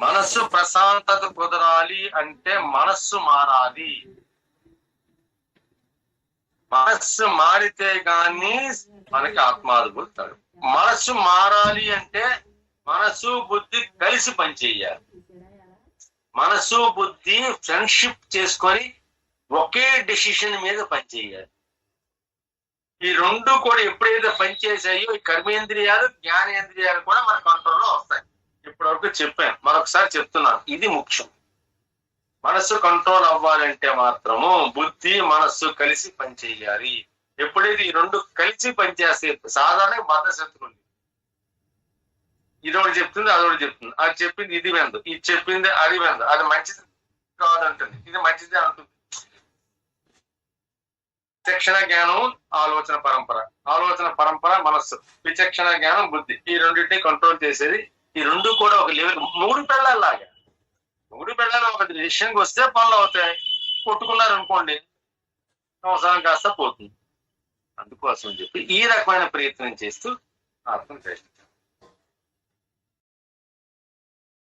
మనస్సు ప్రశాంతత కుదరాలి అంటే మనస్సు మారాలి. మనస్సు మారితే గాని మనకి ఆత్మానుభూతి కలగదు. మనస్సు మారాలి అంటే మనసు బుద్ధి కలిసి పనిచేయాలి. మనసు బుద్ధి ఫ్రెండ్షిప్ చేసుకొని ఒకే డెసిషన్ మీద పనిచేయాలి. ఈ రెండు కూడా ఎప్పుడైతే పనిచేసాయో ఈ కర్మేంద్రియాలు జ్ఞానేంద్రియాలు కూడా మన కంట్రోల్లో వరకు చెప్పాను. మరొకసారి చెప్తున్నాను. ఇది ముఖ్యం. మనస్సు కంట్రోల్ అవ్వాలంటే మాత్రము బుద్ధి మనస్సు కలిసి పనిచేయాలి. ఎప్పుడైతే ఈ రెండు కలిసి పనిచేస్తే సాధారణ మద్దశత్రువులు ఇది ఒకటి చెప్తుంది అది చెప్తుంది. అది చెప్పింది ఇది వెందు ఇది చెప్పింది అది వెందు అది మంచిది కాదంటుంది. ఇది మంచిది అంటుంది. విచక్షణ జ్ఞానం ఆలోచన పరంపర. ఆలోచన పరంపర మనస్సు. విచక్షణ జ్ఞానం బుద్ధి. ఈ రెండింటిని కంట్రోల్ చేసేది ఈ రెండు కూడా ఒక లెవెల్ మూడు పెళ్ళల్లాగా. మూడు పెళ్ళాలు ఒక విషయంకి వస్తే పనులు అవుతాయి. కొట్టుకున్నారు అనుకోండి సంవత్సరం కాస్త పోతుంది. అందుకోసం చెప్పి ఈ రకమైన ప్రయత్నం చేస్తూ అర్థం చేస్తాం